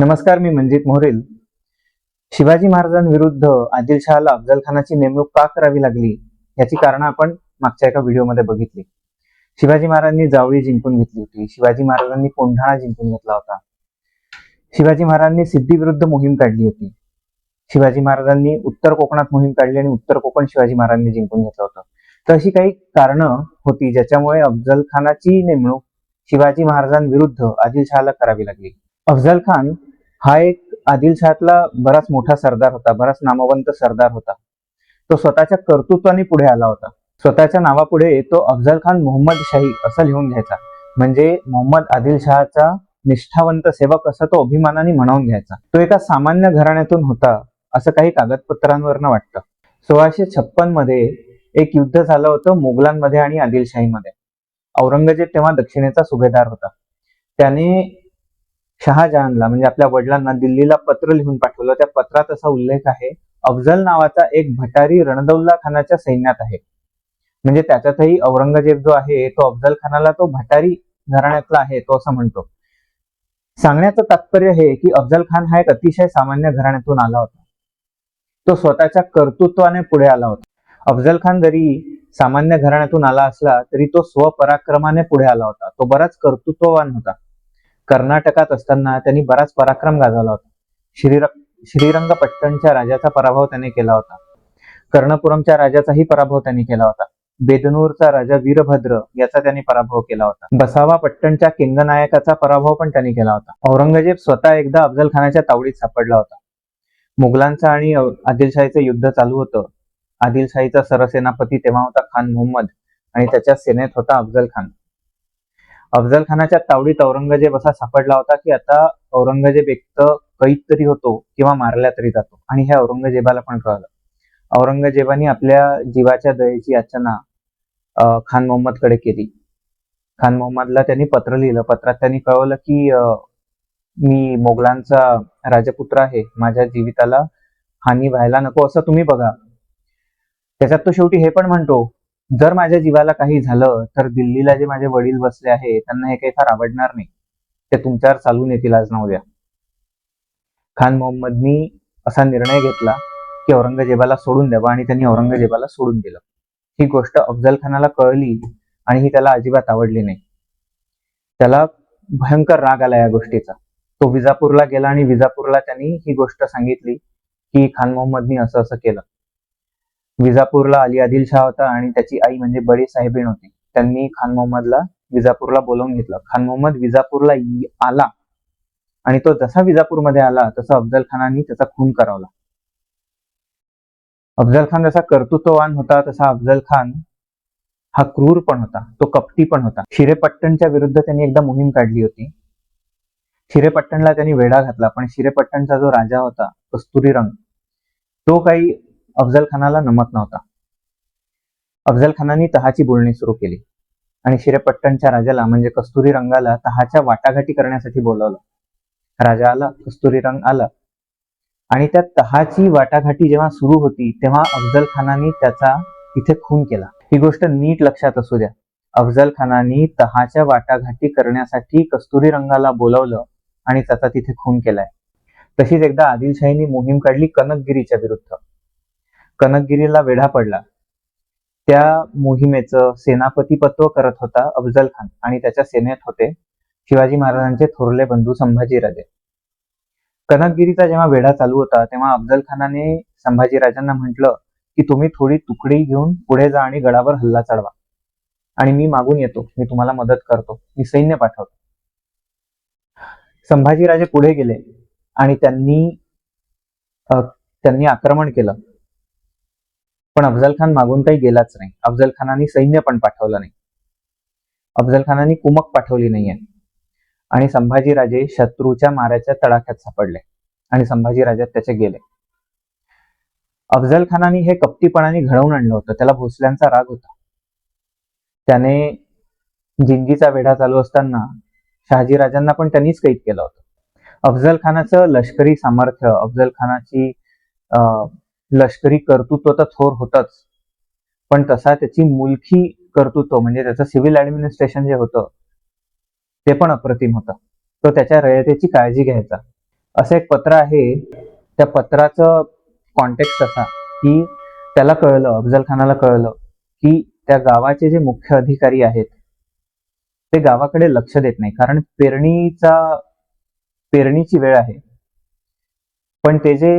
नमस्कार मी मंजित मोरेल शिवाजी महाराजांविरुद्ध आदिलशहाला अफजलखानाची नेमणूक का करावी लागली? याची कारण आपण मागच्या एका व्हिडिओमध्ये बघितली. शिवाजी महाराजांनी जावळी जिंकून घेतली होती. शिवाजी महाराजांनी कोंढाणा जिंकून घेतला होता. शिवाजी महाराजांनी सिद्धी मोहीम काढली होती. शिवाजी महाराजांनी उत्तर कोकणात मोहीम काढली आणि उत्तर कोकण शिवाजी महाराजांनी जिंकून घेतलं होतं. तर अशी काही कारणं होती ज्याच्यामुळे अफजल खानाची नेमणूक शिवाजी महाराजांविरुद्ध आदिलशहाला करावी लागली. अफजल खान हा एक आदिलशहातला बराच मोठा सरदार होता बराच नामवंत सरदार होता. तो स्वतःच्या कर्तृत्वाने पुढे आला होता. स्वतःच्या नावापुढे तो अफजल खान मोहम्मद शाही असं लिहून घ्यायचा. म्हणजे मोहम्मद आदिलशहाचा निष्ठावंत सेवक असं तो अभिमानाने म्हणून घ्यायचा. तो एका सामान्य घराण्यातून होता असं काही कागदपत्रांवरनं वाटतं. सोळाशे छप्पनमध्ये एक युद्ध झालं होतं मुघलांमध्ये आणि आदिलशाहीमध्ये औरंगजेब तेव्हा दक्षिणेचा सुभेदार होता. त्याने शहाजहानला म्हणजे आपल्या वडिलांना दिल्लीला पत्र लिहून पाठवलं. त्या पत्रात असा उल्लेख आहे अफजल नावाचा एक भटारी रणदौल्ला खानाच्या सैन्यात आहे. म्हणजे त्याच्यातही औरंगजेब जो आहे तो अफजल खानाला तो भटारी घराण्यातला आहे तो असं म्हणतो. सांगण्याचं तात्पर्य हे की अफजल खान हा एक अतिशय सामान्य घराण्यातून आला होता. तो स्वतःच्या कर्तृत्वाने पुढे आला होता. अफजल खान जरी सामान्य घराण्यातून आला असला तरी तो स्वपराक्रमाने पुढे आला होता. तो बराच कर्तृत्ववान होता. कर्नाटकात असताना त्यांनी बराच पराक्रम गाजवला होता. श्रीर श्रीरंगपट्टणच्या राजाचा पराभव त्याने केला होता. कर्णपुरमच्या राजाचाही पराभव त्यांनी केला होता. बेदनूरचा राजा वीरभद्र याचा त्यांनी पराभव केला होता. बसावा पट्टणच्या किंगनायकाचा पराभव पण त्यांनी केला होता. औरंगजेब स्वतः एकदा अफजल खानाच्या तावडीत सापडला होता. मुघलांचं आणि आदिलशाहीचं युद्ध चालू होतं. आदिलशाहीचा सरसेनापती तेव्हा होता खान मोहम्मद आणि त्याच्या सेनेत होता अफजल खान. अफजल खानाच्या तावडीत औरंगजेब असा सापडला होता की आता औरंगजेब एक तर कैद तरी होतो किंवा मारल्या तरी जातो. आणि हे औरंगजेबाला पण कळलं. औरंगजेबाने आपल्या जीवाच्या दयेची याचना खान मोहम्मदकडे केली. खान मोहम्मदला त्यांनी पत्र लिहिलं. पत्रात त्यांनी कळवलं की मी मोगलांचा राजपुत्र आहे. माझ्या जीविताला हानी व्हायला नको असं तुम्ही बघा. त्याच्यात तो शेवटी हे पण म्हणतो जर माझ्या जीवाला काही झालं तर दिल्लीला जे माझे वडील बसले आहे त्यांना हे काही फार आवडणार नाही. ते तुमच्यावर चालून येतील आज ना उद्या. खान मोहम्मदनी असा निर्णय घेतला की औरंगजेबाला सोडून द्यावा आणि त्यांनी औरंगजेबाला सोडून दिलं. ही गोष्ट अफजल खानाला कळली आणि ही त्याला अजिबात आवडली नाही. त्याला भयंकर राग आला या गोष्टीचा. तो विजापूरला गेला आणि विजापूरला त्यांनी ही गोष्ट सांगितली की खान मोहम्मदनी असं असं केलं. विजापूरला अली आदिल शाह होता आणि त्याची आई म्हणजे बडी साहेबीण होती. त्यांनी खान मोहम्मदला विजापूरला बोलावून घेतलं. खान मोहम्मद विजापूरला आला. आणि तो जसा विजापूरमध्ये आला तसा अफजल खानांनी त्याचा खून करावला. अफजल खान जसा कर्तृत्ववान होता तसा अफजल खान हा क्रूर पण होता. तो कपटी पण होता. शिरेपट्टणच्या विरुद्ध त्यांनी एकदा मोहीम काढली होती. शिरेपट्टणला त्यांनी वेढा घातला पण शिरेपट्टणचा जो राजा होता कस्तुरी रंग तो काही अफजल खानाला नमत नव्हता. अफजल खानाने तहाची बोलणी सुरू केली आणि शिरेपट्टणच्या राजाला म्हणजे कस्तुरी रंगाला तहाच्या वाटाघाटी करण्यासाठी बोलावलं. राजा आला कस्तुरी रंग आला आणि त्या तहाची वाटाघाटी जेव्हा सुरू होती तेव्हा अफजल खानाने त्याचा तिथे खून केला. ही गोष्ट नीट लक्षात असू द्या. अफजल खानाने तहाच्या वाटाघाटी करण्यासाठी कस्तुरी रंगाला बोलावलं आणि त्याचा तिथे खून केलाय. तशीच एकदा आदिलशाहीने मोहीम काढली कनकगिरीच्या विरुद्ध. कनकगिरीला वेढा पडला. त्या मोहिमेचं सेनापतीपत्व करत होता अफजल खान आणि त्याच्या सेनेत होते शिवाजी महाराजांचे थोरले बंधू संभाजीराजे. कनकगिरीचा जेव्हा वेढा चालू होता तेव्हा अफजल खानाने संभाजीराजांना म्हटलं की तुम्ही थोडी तुकडी घेऊन पुढे जा आणि गडावर हल्ला चढवा. आणि मी मागून येतो. मी तुम्हाला मदत करतो. मी सैन्य पाठवतो. संभाजीराजे पुढे गेले आणि त्यांनी त्यांनी आक्रमण केलं. पण अफजल खान मागून काही गेलाच नाही. अफजल खानाने सैन्य पण पाठवलं नाही. अफजल खानाने कुमक पाठवली नाहीये. आणि संभाजीराजे शत्रूच्या माऱ्याच्या तडाख्यात सापडले. आणि संभाजीराजात त्याचे गेले. अफजल खानाने हे कपटीपणाने घडवून आणलं होतं. त्याला भोसल्यांचा राग होता. त्याने जिंजीचा वेढा चालू असताना शहाजीराजांना पण त्यांनीच कैद केलं होतं. अफजल खानाचं लष्करी सामर्थ्य अफजल खानाची अं, लष्करी कर्तृत्व तर थोर होतच. पण तसा त्याची मुलखी कर्तृत्व म्हणजे त्याचं सिव्हिल ऍडमिनिस्ट्रेशन जे होतं ते पण अप्रतिम होतं. तो त्याच्या रयतेची काळजी घ्यायचा. असं एक पत्र आहे. त्या पत्राचं कॉन्टेक्स्ट असा की त्याला कळलं अफजल खानाला कळलं की त्या गावाचे जे मुख्य अधिकारी आहेत ते गावाकडे लक्ष देत नाही. कारण पेरणीचा पेरणीची वेळ आहे. पण ते जे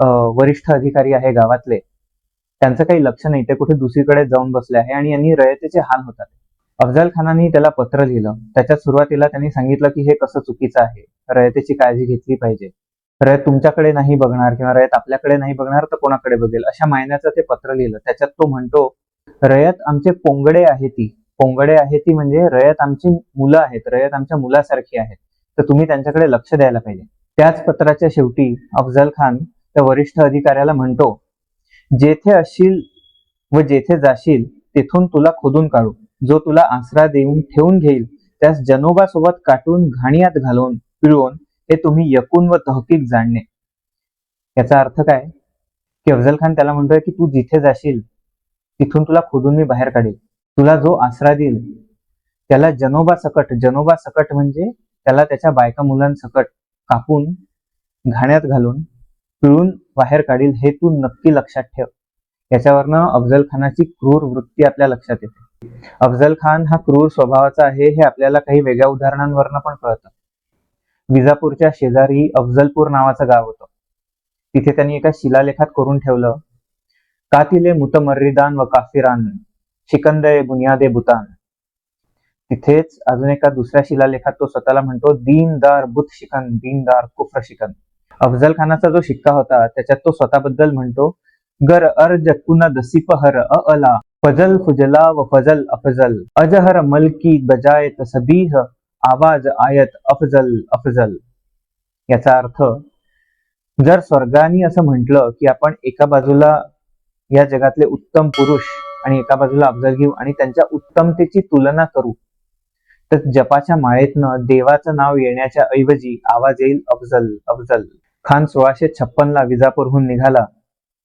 वरिष्ठ अधिकारी आहे गावातले त्यांचं काही लक्ष नाही. ते कुठे दुसरीकडे जाऊन बसले आहे आणि यांनी रयतेचे हाल होतात. अफजल खानाने त्याला पत्र लिहिलं. त्याच्या सुरुवातीला त्यांनी सांगितलं की हे कसं चुकीचं आहे. रयतेची काळजी घेतली पाहिजे. रयत तुमच्याकडे नाही बघणार किंवा रयत आपल्याकडे नाही बघणार तर कोणाकडे बघेल? अशा मायन्याचं ते पत्र लिहिलं. त्याच्यात तो म्हणतो रयत आमचे पोंगडे आहे ती. पोंगडे आहे ती म्हणजे रयत आमची मुलं आहेत. रयत आमच्या मुलासारखी आहेत. तर तुम्ही त्यांच्याकडे लक्ष द्यायला पाहिजे. त्याच पत्राच्या शेवटी अफजल खान त्या वरिष्ठ अधिकाऱ्याला म्हणतो जेथे असशील व जेथे जाशील तेथून तुला खोदून काढू. जो तुला आसरा देऊन ठेवून घेईल त्यास जनोबासोबत काटून घाणियात घालून पिळवून हे तुम्ही यकून व तहकीक जाणणे. याचा अर्थ काय? की अफजल खान त्याला म्हणतोय की तू जिथे जाशील तिथून तुला खोदून मी बाहेर काढेल. तुला जो आसरा देईल त्याला जनोबा सकट. जनोबा सकट म्हणजे त्याला त्याच्या बायका मुलांसकट कापून घाण्यात घालून पिळून बाहेर काढील हे तू नक्की लक्षात ठेव. याच्यावरनं अफजल खानाची क्रूर वृत्ती आपल्या लक्षात येते. अफजल खान हा क्रूर स्वभावाचा आहे हे आपल्याला काही वेगळ्या उदाहरणांवरनं पण कळतं. विजापूरच्या शेजारी अफजलपूर नावाचं गाव होतं. तिथे त्यांनी एका शिलालेखात करून ठेवलं कातिले मुतमर्रिदान व काफिरान शिकंदे बुनियादे बुतान. तिथेच अजून एका दुसऱ्या शिलालेखात तो स्वतःला म्हणतो दीनदार बुत शिकन दीनदार कुफ्र शिकन अफजल खानाचा जो शिक्का होता त्याच्यात तो स्वतःबद्दल म्हणतो गर अर्ज कुन दसिपहर अ अला फजल फुजला व फजल अफजल अजहर मलकी बजायत सबीह आवाज आयत अफजल अफजल. याचा अर्थ जर स्वर्गानी असं म्हटलं की आपण एका बाजूला या जगातले उत्तम पुरुष आणि एका बाजूला अफजल घेऊ आणि त्यांच्या उत्तमतेची तुलना करू तर जपाच्या माळेतनं देवाचं नाव येण्याच्या ऐवजी आवाज येईल अफजल अफजल. खान सोळाशे छप्पनला विजापूरहून निघाला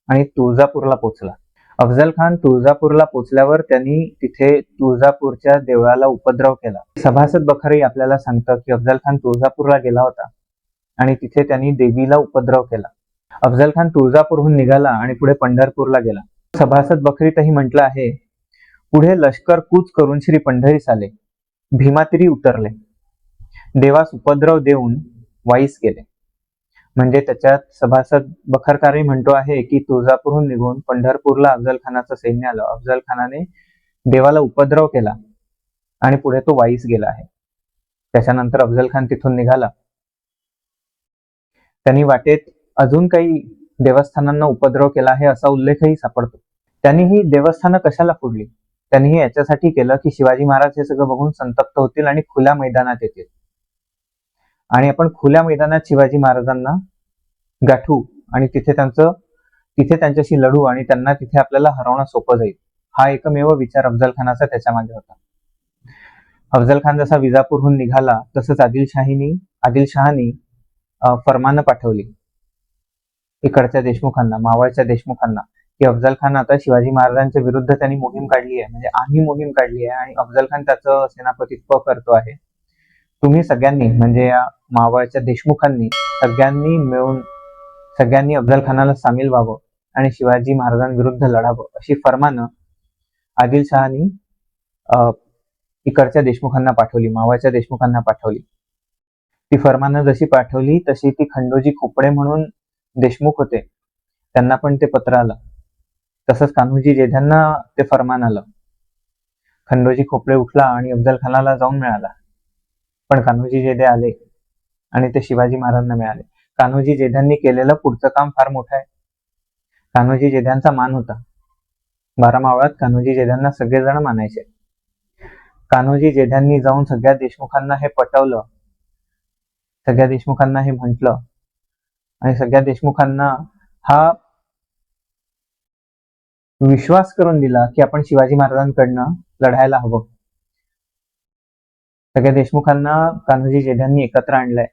आणि तुळजापूरला पोचला अफजल खान तुळजापूरला पोचल्यावर त्यांनी तिथे तुळजापूरच्या देवळाला उपद्रव केला. सभासद बखरी आपल्याला सांगतं की अफजल खान तुळजापूरला गेला होता आणि तिथे त्यांनी देवीला उपद्रव केला. अफजल खान तुळजापूरहून निघाला आणि पुढे पंढरपूरला गेला. सभासद बखरीतही म्हटलं आहे पुढे लष्कर कूच करून श्री पंढरीस आले. भीमातिरी उतरले. देवास उपद्रव देऊन वाईस गेले. म्हणजे त्याच्यात सभासद बखरकारही म्हणतो आहे की तुळजापूरहून निघून पंढरपूरला अफजल खानाचं सैन्य आलं. अफजल खानाने देवाला उपद्रव केला आणि पुढे तो वाईस गेला आहे. त्याच्यानंतर अफजल खान तिथून निघाला. त्यांनी वाटेत अजून काही देवस्थानांना उपद्रव केला आहे असा उल्लेखही सापडतो. त्यांनी ही देवस्थानं कशाला फोडली? त्यांनी हे याच्यासाठी केलं की शिवाजी महाराज हे सगळं बघून संतप्त होतील आणि खुल्या मैदानात येतील. आणि आपण खुल्या मैदानात शिवाजी महाराजांना गाठू आणि तिथे त्यांचं तिथे त्यांच्याशी लढू आणि त्यांना तिथे आपल्याला हरवणं सोपं जाईल. हा एकमेव विचार अफजल खानाचा त्याच्यामागे होता. अफजल खान जसा विजापूरहून निघाला तसंच आदिलशाहीनी आदिलशहानी फरमानं पाठवली. इकडच्या देशमुखांना मावळच्या देशमुखांना की अफजल खान आता शिवाजी महाराजांच्या विरुद्ध त्यांनी मोहीम काढली आहे. म्हणजे आम्ही मोहीम काढली आहे आणि अफजल खान त्याचं सेनापतित्व करतो आहे. तुम्ही सगळ्यांनी म्हणजे या मावळच्या देशमुखांनी सगळ्यांनी मिळून सगळ्यांनी अफजल खानाला सामील व्हावं आणि शिवाजी महाराजांविरुद्ध लढावं अशी फरमानं आदिलशहानी अं, इकडच्या देशमुखांना पाठवली मावळच्या देशमुखांना पाठवली. ती फरमानं जशी पाठवली तशी ती खंडोजी खोपडे म्हणून देशमुख होते. त्यांना पण ते पत्र आलं. तसंच कान्होजी जेध्यांना ते फरमान आलं. खंडोजी खोपडे उठला आणि अफजल खानाला जाऊन मिळाला. पण कान्होजी जेधे आले आणि ते शिवाजी महाराजांना मिळाले. कान्होजी जेध्यांनी केलेलं पुढचं काम फार मोठं आहे. कान्होजी जेध्यांचा मान होता. बारा मावळात कान्होजी जेध्यांना सगळेजण मानायचे. कान्होजी जेध्यांनी जाऊन सगळ्या देशमुखांना हे पटवलं. सगळ्या देशमुखांना हे म्हटलं. आणि सगळ्या देशमुखांना हा विश्वास करून दिला की आपण शिवाजी महाराजांकडनं लढायला हवं. सगळ्या देशमुखांना कान्होजी जेध्यांनी एकत्र आणलंय.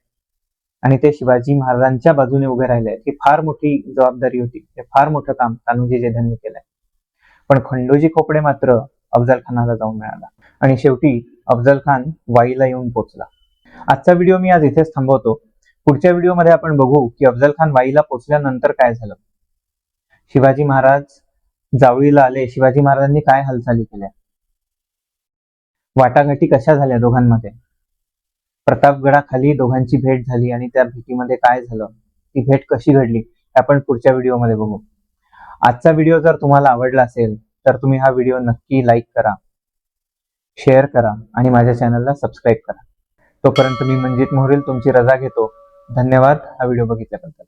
आणि ते शिवाजी महाराजांच्या बाजूने उभे राहिले ही फार मोठी जबाबदारी होती. हे फार मोठं काम कान्होजी जेध्यांनी केलंय. पण खंडोजी खोपडे मात्र अफजल खानाला जाऊन मिळाला. आणि शेवटी अफजल खान वाईला येऊन पोचला आजचा व्हिडिओ मी आज इथेच थांबवतो. पुढच्या व्हिडिओमध्ये आपण बघू की अफजल खान वाईला पोचल्यानंतर काय झालं. शिवाजी महाराज जावळीला आले. शिवाजी महाराजांनी काय हालचाली केल्या? वाटाघाटी कशा झाल्या दोघांमध्ये? प्रतापगडाखाली दोघांची भेट झाली आणि त्या भेटीमध्ये काय झालं? ती भेट कशी घडली? हे आपण पुढच्या व्हिडिओमध्ये बघू. आजचा व्हिडिओ जर तुम्हाला आवडला असेल तर तुम्ही हा व्हिडिओ नक्की लाईक करा शेअर करा आणि माझ्या चॅनलला सबस्क्राईब करा. तोपर्यंत मी मंजित मोहरील तुमची रजा घेतो. धन्यवाद. हा व्हिडिओ बघितल्याबद्दल.